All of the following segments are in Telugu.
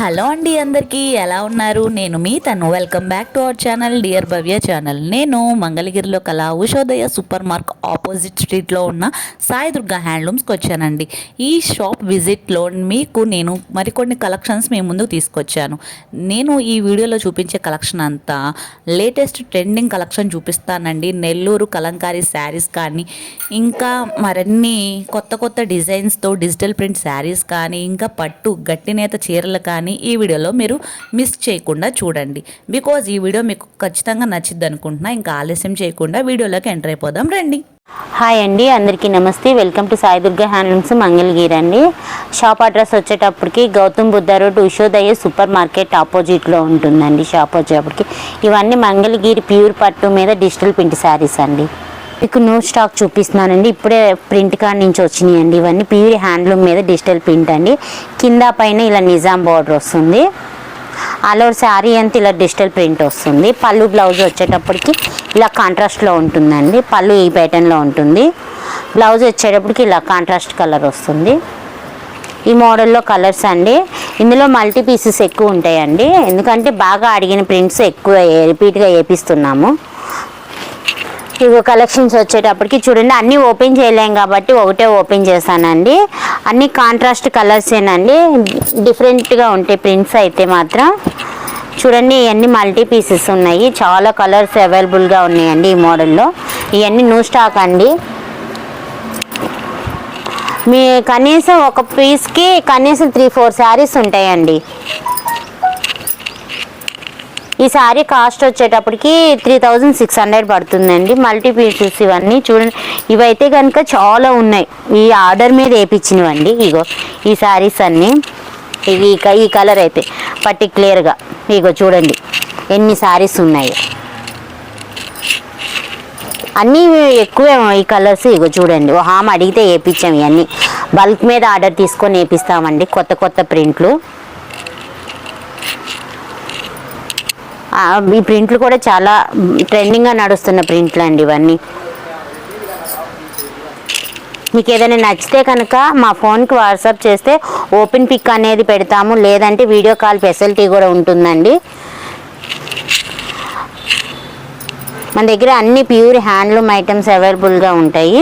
హలో అండి అందరికీ ఎలా ఉన్నారు? నేను మీ తను. Welcome back to our channel dear Bhavya channel నేను మంగళగిరిలో కల ఉషోదయ సూపర్ మార్క్ ఆపోజిట్ స్ట్రీట్లో ఉన్న సాయి దుర్గా హ్యాండ్లూమ్స్కి వచ్చానండి. ఈ షాప్ విజిట్లో మీకు నేను మరికొన్ని కలెక్షన్స్ మీ ముందుకు తీసుకొచ్చాను. నేను ఈ వీడియోలో చూపించే కలెక్షన్ అంతా లేటెస్ట్ ట్రెండింగ్ కలెక్షన్ చూపిస్తానండి. నెల్లూరు కలంకారీ శారీస్ కానీ ఇంకా మరిన్ని కొత్త కొత్త డిజైన్స్తో డిజిటల్ ప్రింట్ శారీస్ కానీ ఇంకా పట్టు గట్టినేత చీరలు కానీ ఈ వీడియోలో మీరు మిస్ చేయకుండా చూడండి. బికాజ్ ఈ వీడియో మీకు ఖచ్చితంగా నచ్చిద్ది అనుకుంటున్నా. ఇంకా ఆలస్యం చేయకుండా వీడియోలోకి ఎంటర్ అయిపోదాం. రండి. హాయ్ అండి అందరికీ నమస్తే. Welcome to Saidurga handlooms Mangalagiri అండి. షాప్ అడ్రస్ వచ్చేటప్పటికి Gautam Buddha road Ushodaya super market ఆపోజిట్లో ఉంటుందండి షాప్ వచ్చేటప్పటికి. ఇవన్నీ మంగళగిరి ప్యూర్ పట్టు మీద డిజిటల్ పింటి శారీస్ అండి. మీకు న్యూ స్టాక్ చూపిస్తున్నానండి. ఇప్పుడే ప్రింట్ కార్డ్ నుంచి వచ్చినాయండి ఇవన్నీ. ప్యూర్ హ్యాండ్లూమ్ మీద డిజిటల్ ప్రింట్ అండి. కింద పైన ఇలా నిజాం బార్డర్ వస్తుంది. ఆల్ ఓవర్ శారీ అంతా ఇలా డిజిటల్ ప్రింట్ వస్తుంది. పళ్ళు బ్లౌజ్ వచ్చేటప్పటికి ఇలా కాంట్రాస్ట్లో ఉంటుందండి. పళ్ళు ఈ ప్యాటర్న్లో ఉంటుంది. బ్లౌజ్ వచ్చేటప్పటికి ఇలా కాంట్రాస్ట్ కలర్ వస్తుంది. ఈ మోడల్లో కలర్స్ అండి. ఇందులో మల్టీ పీసెస్ ఎక్కువ ఉంటాయండి. ఎందుకంటే బాగా అడిగిన ప్రింట్స్ ఎక్కువ రిపీట్గా వేపిస్తున్నాము. ఇగో కలెక్షన్స్ వచ్చేటప్పటికి చూడండి అన్నీ ఓపెన్ చేయలేం కాబట్టి ఒకటే ఓపెన్ చేశానండి. అన్ని కాంట్రాస్ట్ కలర్సేనండి డిఫరెంట్గా ఉంటాయి ప్రింట్స్ అయితే మాత్రం. చూడండి ఇవన్నీ మల్టీ పీసెస్ ఉన్నాయి. చాలా కలర్స్ అవైలబుల్గా ఉన్నాయండి ఈ మోడల్లో ఇవన్నీ న్యూ స్టాక్ అండి. మీ కనీసం ఒక పీస్కి కనీసం త్రీ ఫోర్ శారీస్ ఉంటాయండి. ఈ శారీ కాస్ట్ వచ్చేటప్పటికి త్రీ థౌజండ్ సిక్స్ హండ్రెడ్ పడుతుందండి. మల్టీ పీసెస్ ఇవన్నీ చూడండి. ఇవైతే కనుక చాలా ఉన్నాయి. ఈ ఆర్డర్ మీద వేయించినవండి ఇగో ఈ శారీస్ అన్నీ. ఇవి ఈ క- ఈ కలర్ అయితే పర్టిక్యులర్గా ఇగో చూడండి. ఎన్ని శారీస్ ఉన్నాయి. అన్నీ ఎక్కువే ఈ కలర్స్ ఇగో చూడండి. ఓ హామ్ అడిగితే వేయించాం ఇవన్నీ బల్క్ మీద ఆర్డర్ తీసుకొని వేపిస్తామండి. కొత్త కొత్త ప్రింట్లు. ఈ ప్రింట్లు కూడా చాలా ట్రెండింగ్గా నడుస్తున్న ప్రింట్లు అండి ఇవన్నీ. మీకు ఏదైనా నచ్చితే కనుక మా ఫోన్కి వాట్సాప్ చేస్తే ఓపెన్ పిక్ అనేది పెడతాము లేదంటే వీడియో కాల్ ఫెసిలిటీ కూడా ఉంటుందండి. మన దగ్గర అన్ని ప్యూర్ హ్యాండ్లూమ్ ఐటమ్స్ అవైలబుల్గా ఉంటాయి.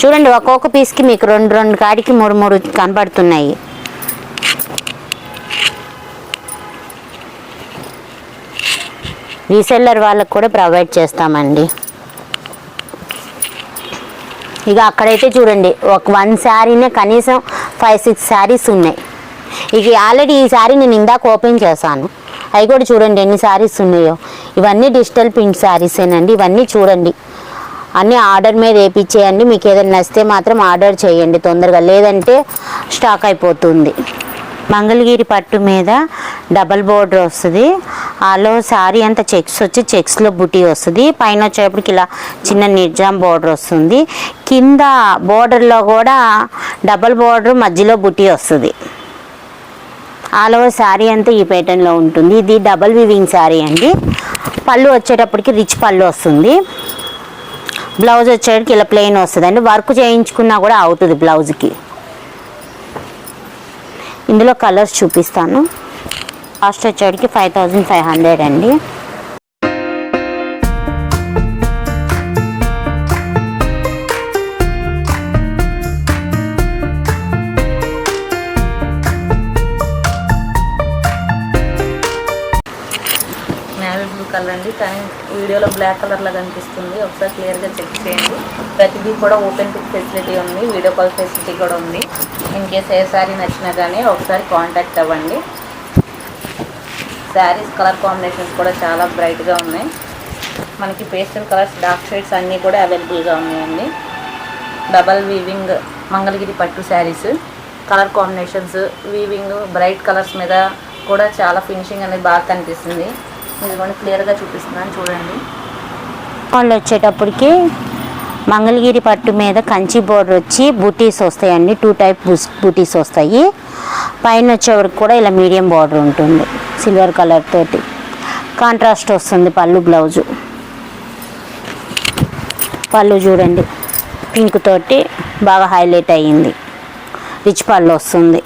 చూడండి ఒక్కొక్క పీస్కి మీకు రెండు రెండు కాడికి మూడు మూడు కనబడుతున్నాయి రీసెల్లర్ వాళ్ళకు కూడా ప్రొవైడ్ చేస్తామండి. ఇక అక్కడైతే చూడండి ఒక వన్ శారీనే కనీసం ఫైవ్ సిక్స్ శారీస్ ఉన్నాయి. ఇక ఆల్రెడీ ఈ శారీ నేను ఇందాక ఓపెన్ చేశాను. అవి కూడా చూడండి ఎన్ని శారీస్ ఉన్నాయో. ఇవన్నీ డిజిటల్ ప్రింట్ శారీసేనండి ఇవన్నీ చూడండి. అన్నీ ఆర్డర్ మీద వేయించేయండి మీకు ఏదైనా నచ్చితే మాత్రం ఆర్డర్ చేయండి తొందరగా. లేదంటే స్టాక్ అయిపోతుంది. మంగళగిరి పట్టు మీద డబల్ బోర్డర్ వస్తుంది. ఆలో శారీ అంతా చెక్స్ వచ్చి చెక్స్లో బుటీ వస్తుంది. పైన వచ్చేటప్పటికి ఇలా చిన్న నిజాం బార్డర్ వస్తుంది. కింద బోర్డర్లో కూడా డబల్ బోర్డర్ మధ్యలో బుటీ వస్తుంది. ఆల్ ఓవర్ శారీ అంతా ఈ ప్యాటర్న్లో ఉంటుంది. ఇది డబల్ వివింగ్ శారీ అండి. పళ్ళు వచ్చేటప్పటికి రిచ్ పళ్ళు వస్తుంది. బ్లౌజ్ వచ్చేటికి ఇలా ప్లెయిన్ వస్తుంది అండి వర్క్ చేయించుకున్నా కూడా అవుతుంది బ్లౌజ్కి. ఇందులో కలర్స్ చూపిస్తాను. కాస్ట్ వచ్చేటికి ఫైవ్ థౌజండ్ ఫైవ్ హండ్రెడ్ అండి. బ్లూ కలర్ అండి. కానీ వీడియోలో బ్లాక్ కలర్లో కనిపిస్తుంది. ఒకసారి క్లియర్గా చెక్ చేయండి. ప్రతిదీ కూడా ఓపెన్ పిక్ ఫెసిలిటీ ఉంది. వీడియో కాల్ ఫెసిలిటీ కూడా ఉంది. ఇన్ కేస్ ఏ సారీ నచ్చినా కానీ ఒకసారి కాంటాక్ట్ అవ్వండి. శారీస్ కలర్ కాంబినేషన్స్ కూడా చాలా బ్రైట్గా ఉన్నాయి. మనకి పేస్టల్ కలర్స్ డార్క్ షేడ్స్ అన్నీ కూడా అవైలబుల్గా ఉన్నాయండి. డబల్ వీవింగ్ మంగళగిరి పట్టు saris colour combinations weaving bright colours మీద కూడా చాలా ఫినిషింగ్ అనేది బాగా కనిపిస్తుంది. మీరు కూడా క్లియర్గా చూపిస్తున్నాను చూడండి. వాళ్ళు వచ్చేటప్పటికి మంగళగిరి పట్టు మీద కంచి బోర్డర్ వచ్చి బూటీస్ వస్తాయండి. టూ టైప్ బూటీస్ వస్తాయి. పైన వచ్చేవరకు కూడా ఇలా మీడియం బార్డర్ ఉంటుంది. సిల్వర్ కలర్ తోటి. కాంట్రాస్ట్ వస్తుంది పళ్ళు బ్లౌజు. పళ్ళు చూడండి. పింక్ తోటి బాగా హైలైట్ అయ్యింది. రిచ్ పళ్ళు వస్తుంది.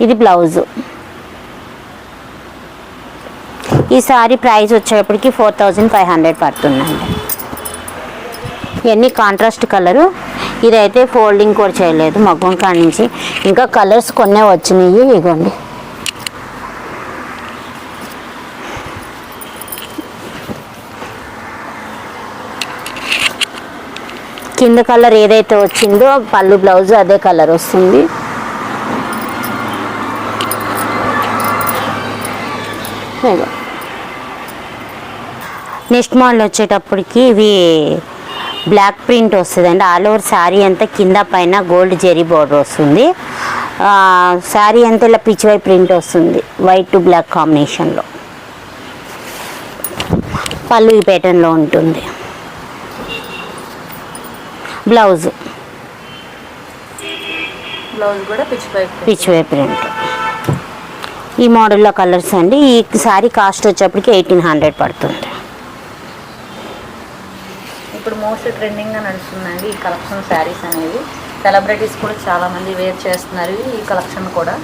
ఇది బ్లౌజు. ఈ సారీ ప్రైస్ వచ్చేటప్పటికి ఫోర్ థౌజండ్ ఫైవ్ హండ్రెడ్ పడుతుందండి. ఇవన్నీ కాంట్రాస్ట్ కలరు. ఇదైతే ఫోల్డింగ్ కూడా చేయలేదు. మగ్గం కాడి నుంచి. ఇంకా కలర్స్ కొన్నే వచ్చినాయి. ఇగోండి. కింద కలర్ ఏదైతే వచ్చిందో పళ్ళు బ్లౌజ్ అదే కలర్ వస్తుంది. నెక్స్ట్ మోడల్ వచ్చేటప్పటికి ఇవి బ్లాక్ ప్రింట్ వస్తుందండి. ఆల్ ఓవర్ శారీ అంతా కింద పైన గోల్డ్ జెరీ బోర్డర్ వస్తుంది. శారీ అంతా ఇలా పిచ్చివై ప్రింట్ వస్తుంది వైట్ టు బ్లాక్ కాంబినేషన్లో. పళ్ళు ఈ ప్యాటర్న్లో ఉంటుంది. బ్లౌజ్. బ్లౌజ్ కూడా పిచ్ వై ప్రింట్. ఈ మోడల్లో కలర్స్ అండి. ఈ శారీ కాస్ట్ వచ్చేప్పటికి ఎయిటీన్ హండ్రెడ్ పడుతుంది. ఇప్పుడు మోస్ట్ ట్రెండింగ్గా నడుస్తుందండి ఈ కలెక్షన్ శారీస్ అనేవి. సెలబ్రిటీస్ కూడా చాలా మంది వేర్ చేస్తున్నారు ఈ కలెక్షన్ కూడా.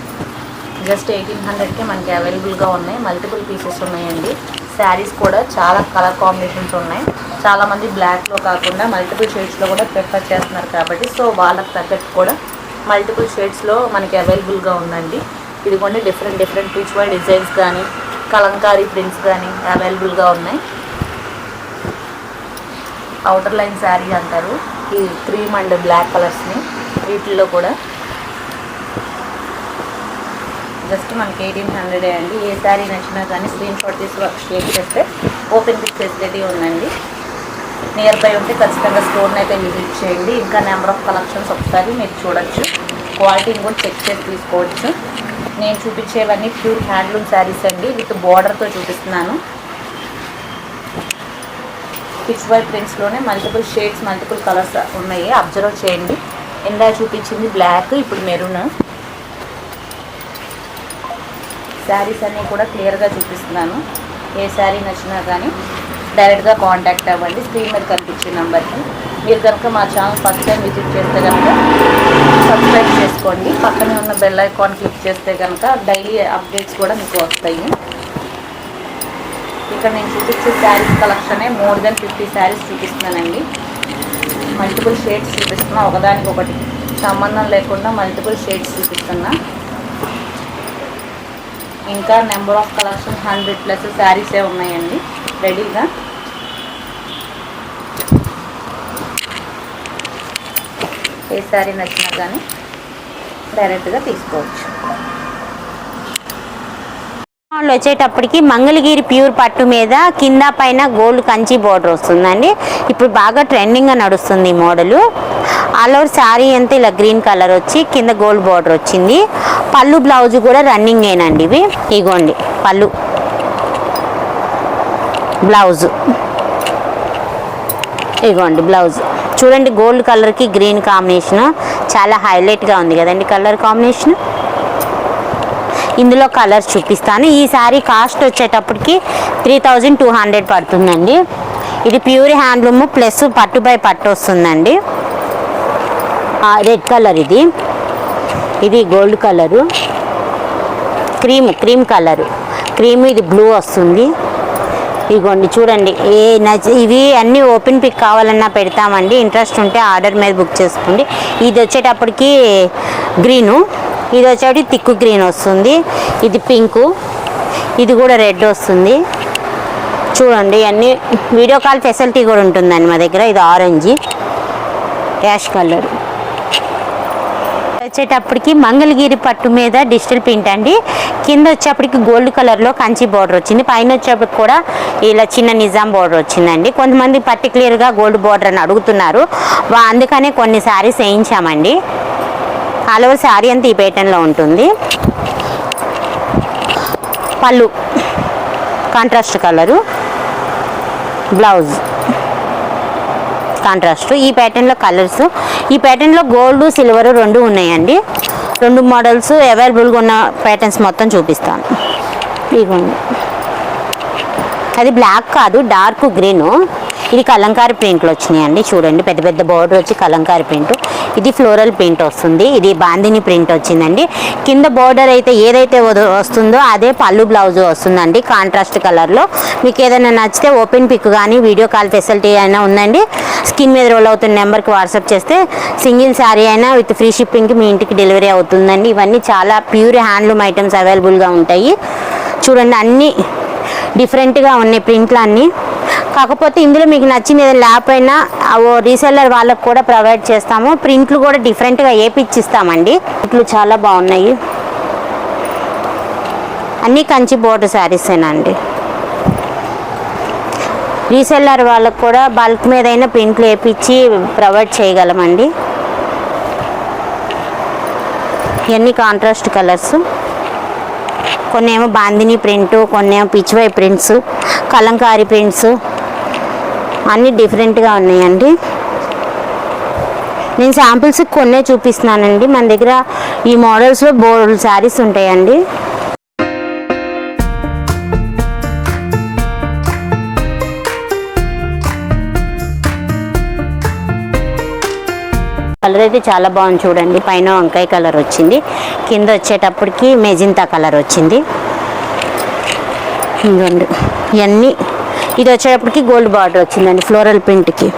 జస్ట్ ఎయిటీన్ హండ్రెడ్కి మనకి అవైలబుల్గా ఉన్నాయి. మల్టిపుల్ పీసెస్ ఉన్నాయండి. శారీస్ కూడా చాలా కలర్ కాంబినేషన్స్ ఉన్నాయి. చాలామంది బ్లాక్లో కాకుండా మల్టిపుల్ షేడ్స్లో కూడా ప్రిఫర్ చేస్తున్నారు కాబట్టి సో వాళ్ళకి తగ్గట్టు కూడా మల్టిపుల్ షేడ్స్లో మనకి అవైలబుల్గా ఉందండి. ఇదిగోండి different different pichwai designs కానీ కలంకారీ ప్రింట్స్ కానీ అవైలబుల్గా ఉన్నాయి. అవుటర్ లైన్ శారీ అంటారు. ఈ క్రీమ్ అండ్ బ్లాక్ కలర్స్ని వీటిల్లో కూడా. జస్ట్ మనకి ఎయిటీన్ హండ్రెడే అండి. ఏ శారీ నచ్చినా కానీ స్క్రీన్ షాట్ తీసి షేర్ చేస్తే ఓపెన్ పిక్ ఫెసిలిటీ ఉందండి. నియర్ బై ఉంటే ఖచ్చితంగా స్టోర్ని అయితే విజిట్ చేయండి. ఇంకా నెంబర్ ఆఫ్ కలెక్షన్స్ ఒకసారి మీరు చూడొచ్చు. క్వాలిటీని కూడా చెక్ చేసి తీసుకోవచ్చు. నేను చూపించేవన్నీ ప్యూర్ హ్యాండ్లూమ్ శారీస్ అండి. విత్ బార్డర్తో చూపిస్తున్నాను. పిచ్ వై ప్రింట్స్లోనే మల్టిపుల్ షేడ్స్ మల్టిపుల్ కలర్స్ ఉన్నాయి. అబ్జర్వ్ చేయండి. ఇందా చూపించింది బ్లాక్ ఇప్పుడు మెరూన్. శారీస్ అన్నీ కూడా క్లియర్గా చూపిస్తున్నాను. ఏ శారీ నచ్చినా కానీ. డైరెక్ట్గా కాంటాక్ట్ అవ్వండి. స్క్రీన్ మీద కనిపించే నెంబర్కి. మీరు కనుక మా ఛానల్ ఫస్ట్ టైం విజిట్ చేస్తే కనుక సబ్స్క్రైబ్ చేసుకోండి. పక్కనే ఉన్న బెల్ ఐకాన్ క్లిక్ చేస్తే కనుక డైలీ అప్డేట్స్ కూడా మీకు వస్తాయి. ఇక్కడ నేను చూపించే శారీస్ కలెక్షనే మోర్ దెన్ ఫిఫ్టీ శారీస్ చూపిస్తున్నానండి. మల్టిపుల్ షేడ్స్ చూపిస్తున్నా. ఒకదానికి ఒకటి సంబంధం లేకుండా మల్టిపుల్ షేడ్స్ చూపిస్తున్నా. ఇంకా number of collection hundred plus శారీసే ఉన్నాయండి. రెడీగా? ఏ శారీ నచ్చినా కానీ డైరెక్ట్గా తీసుకోవచ్చు. వాళ్ళు వచ్చేటప్పటికి మంగళగిరి ప్యూర్ పట్టు మీద కింద పైన గోల్డ్ కంచి బోర్డర్ వస్తుందండి. ఇప్పుడు బాగా ట్రెండింగ్గా నడుస్తుంది ఈ మోడలు. ఆల్ ఓవర్ శారీ అంతా ఇలా గ్రీన్ కలర్ వచ్చి కింద గోల్డ్ బోర్డర్ వచ్చింది. పళ్ళు బ్లౌజ్ కూడా రన్నింగ్ ఏనండి ఇవి. ఇగోండి పళ్ళు. బ్లౌజ్. ఇగోండి బ్లౌజ్. చూడండి గోల్డ్ కలర్కి గ్రీన్ కాంబినేషన్. చాలా హైలైట్గా ఉంది కదండి కలర్ కాంబినేషన్. ఇందులో కలర్స్ చూపిస్తాను. ఈ శారీ కాస్ట్ వచ్చేటప్పటికి త్రీ థౌజండ్ టూ హండ్రెడ్ పడుతుందండి. ఇది ప్యూర్ హ్యాండ్లూమ్ ప్లస్ పట్టు బై పట్టు వస్తుందండి. రెడ్ కలర్ ఇది. ఇది gold colour. Cream cream colour. Cream ఇది బ్లూ వస్తుంది. ఇగోండి చూడండి. ఏ ఇవి అన్నీ ఓపెన్ పిక్ కావాలన్నా పెడతామండి. ఇంట్రెస్ట్ ఉంటే ఆర్డర్ మీద బుక్ చేసుకోండి. ఇది వచ్చేటప్పటికి గ్రీను. ఇది వచ్చేటి తిక్కు గ్రీన్ వస్తుంది. ఇది పింకు. ఇది కూడా రెడ్ వస్తుంది. చూడండి అన్ని వీడియో కాల్ ఫెసిలిటీ కూడా ఉంటుందండి మా దగ్గర. ఇది ఆరెంజ్. Ash colour. వచ్చేటప్పటికి మంగళగిరి పట్టు మీద డిజిటల్ ప్రింట్ అండి. కింద వచ్చేప్పటికి గోల్డ్ కలర్లో కంచి బార్డర్ వచ్చింది. పైన వచ్చేప్పటికి కూడా ఇలా చిన్న నిజాం బార్డర్ వచ్చిందండి. కొంతమంది పర్టికులర్గా గోల్డ్ బార్డర్ అని అడుగుతున్నారు. అందుకనే కొన్ని శారీస్ వేయించామండి. ఆల్ ఓవర్ శారీ అంతా ఈ పేటర్న్లో ఉంటుంది. పళ్ళు కాంట్రాస్ట్ కలరు బ్లౌజ్ కాంట్రాస్ట్ ఈ ప్యాటర్న్లో కలర్స్ ఈ ప్యాటర్న్లో గోల్డ్ సిల్వర్ రెండు ఉన్నాయండి. రెండు మోడల్స్ అవైలబుల్గా ఉన్న ప్యాటర్న్స్ మొత్తం చూపిస్తాను. ఇదిగోండి. అది బ్లాక్ కాదు డార్క్ గ్రీన్ ఇది కలంకారీ ప్రింట్లు వచ్చినాయండి చూడండి. పెద్ద పెద్ద బోర్డర్ వచ్చి కలంకారీ ప్రింట్ ఇది ఫ్లోరల్ ప్రింట్ వస్తుంది. ఇది బాందిని ప్రింట్ వచ్చిందండి. కింద బోర్డర్ అయితే ఏదైతే వస్తుందో అదే పళ్ళు బ్లౌజ్ వస్తుందండి కాంట్రాస్ట్ కలర్లో మీకు ఏదైనా నచ్చితే ఓపెన్ పిక్ కానీ వీడియో కాల్ ఫెసిలిటీ అయినా ఉందండి. స్కిన్ మీద రోల్ అవుతున్న నెంబర్కి వాట్సాప్ చేస్తే సింగిల్ శారీ అయినా విత్ ఫ్రీ షిప్పింగ్కి మీ ఇంటికి డెలివరీ అవుతుందండి. ఇవన్నీ చాలా ప్యూర్ హ్యాండ్లూమ్ ఐటమ్స్ అవైలబుల్గా ఉంటాయి. చూడండి అన్నీ డిఫరెంట్గా ఉన్నాయి ప్రింట్లు అన్నీ కాకపోతే ఇందులో మీకు నచ్చింది ఏదైనా లేకపోయినా ఓ రీసెల్లర్ వాళ్ళకు కూడా ప్రొవైడ్ చేస్తాము. ప్రింట్లు కూడా డిఫరెంట్గా ఏపిచ్చిస్తామండి. ప్రింట్లు చాలా బాగున్నాయి. అన్నీ కంచి బోర్డు శారీసేనండి రీసెల్లర్ వాళ్ళకు కూడా బల్క్ మీద అయినా ప్రింట్లు వేపించి ప్రొవైడ్ చేయగలమండి. ఇవన్నీ కాంట్రాస్ట్ కలర్స్. కొన్ని ఏమో బాందిని ప్రింట్ కొన్ని ఏమో పిచ్చివై ప్రింట్స్ కలంకారీ ప్రింట్స్. అన్నీ డిఫరెంట్గా ఉన్నాయండి. నేను శాంపిల్స్ కొన్నే చూపిస్తున్నానండి. మన దగ్గర ఈ మోడల్స్లో బోల్డ్ శారీస్ ఉంటాయండి. కలర్ అయితే చాలా బాగుంది చూడండి. పైన వంకాయ కలర్ వచ్చింది. కింద వచ్చేటప్పటికి మెజింతా కలర్ వచ్చింది. ఇంకోండి ఇవన్నీ ఇది వచ్చేటప్పటికి గోల్డ్ బార్డర్ వచ్చిందండి ఫ్లోరల్ ప్రింట్కి.